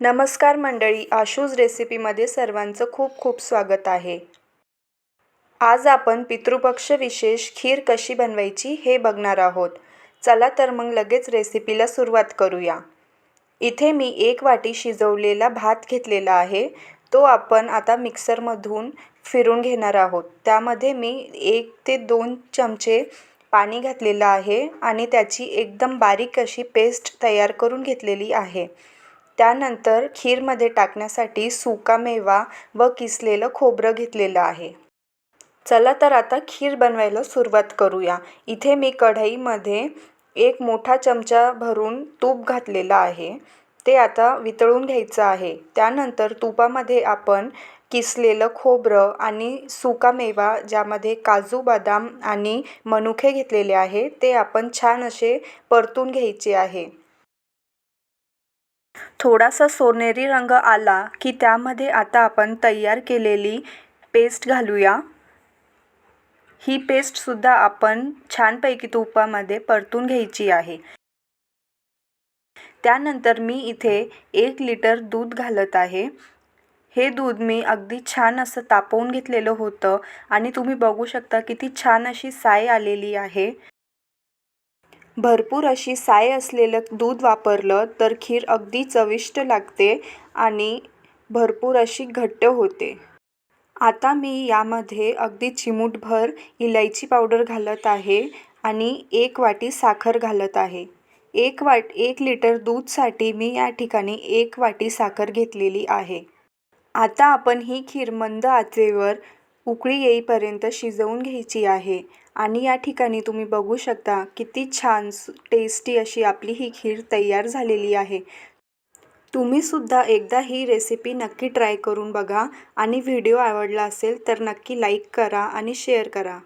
नमस्कार मंडळी आशूज रेसिपीमध्ये सर्वांचं खूप खूप स्वागत आहे. आज आपण पितृपक्ष विशेष खीर कशी बनवायची हे बघणार आहोत. चला तर मग लगेच रेसिपीला सुरुवात करूया. इथे मी एक वाटी शिजवलेला भात घेतलेला आहे. तो आपण आता मिक्सरमधून फिरून घेणार आहोत. त्यामध्ये मी एक ते दोन चमचे पाणी घातलेलं आहे आणि त्याची एकदम बारीक अशी पेस्ट तयार करून घेतलेली आहे. त्यानंतर खीरमध्ये टाकण्यासाठी सुकामेवा व किसलेलं खोबरं घेतलेलं आहे. चला तर आता खीर बनवायला सुरुवात करूया. इथे मी कढईमध्ये एक मोठा चमचा भरून तूप घातलेलं आहे. ते आता वितळून घ्यायचं आहे. त्यानंतर तुपामध्ये आपण किसलेलं खोबरं आणि सुकामेवा ज्यामध्ये काजू बदाम आणि मनुके घेतलेले आहे ते आपण छान असे परतून घ्यायचे आहे. थोडासा सोनेरी रंग आला की त्यामध्ये आता आपण तयार केलेली पेस्ट घालूया. ही पेस्टसुद्धा आपण छानपैकी तुपामध्ये परतून घ्यायची आहे. त्यानंतर मी इथे एक लिटर दूध घालत आहे. हे दूध मी अगदी छान असं तापवून घेतलेलं होतं आणि तुम्ही बघू शकता किती छान अशी साय आलेली आहे. भरपूर अशी साय असलेलं दूध वापरलं तर खीर अगदी चविष्ट लागते आणि भरपूर अशी घट्ट होते. आता मी यामध्ये अगदी चिमूटभर इलायची पावडर घालत आहे आणि एक वाटी साखर घालत आहे. एक वाट एक लिटर दूधसाठी मी या ठिकाणी एक वाटी साखर घेतलेली आहे. आता आपण ही खीर मंद आचेवर उकळी येईपर्यंत शिजवून घ्यायची आहे. आणि या ठिकाणी तुम्ही बघू शकता किती छान टेस्टी अशी आपली ही खीर तयार झालेली आहे. तुम्हीसुद्धा एकदा ही रेसिपी नक्की ट्राय करून बघा. आणि व्हिडिओ आवडला असेल तर नक्की लाईक करा आणि शेअर करा.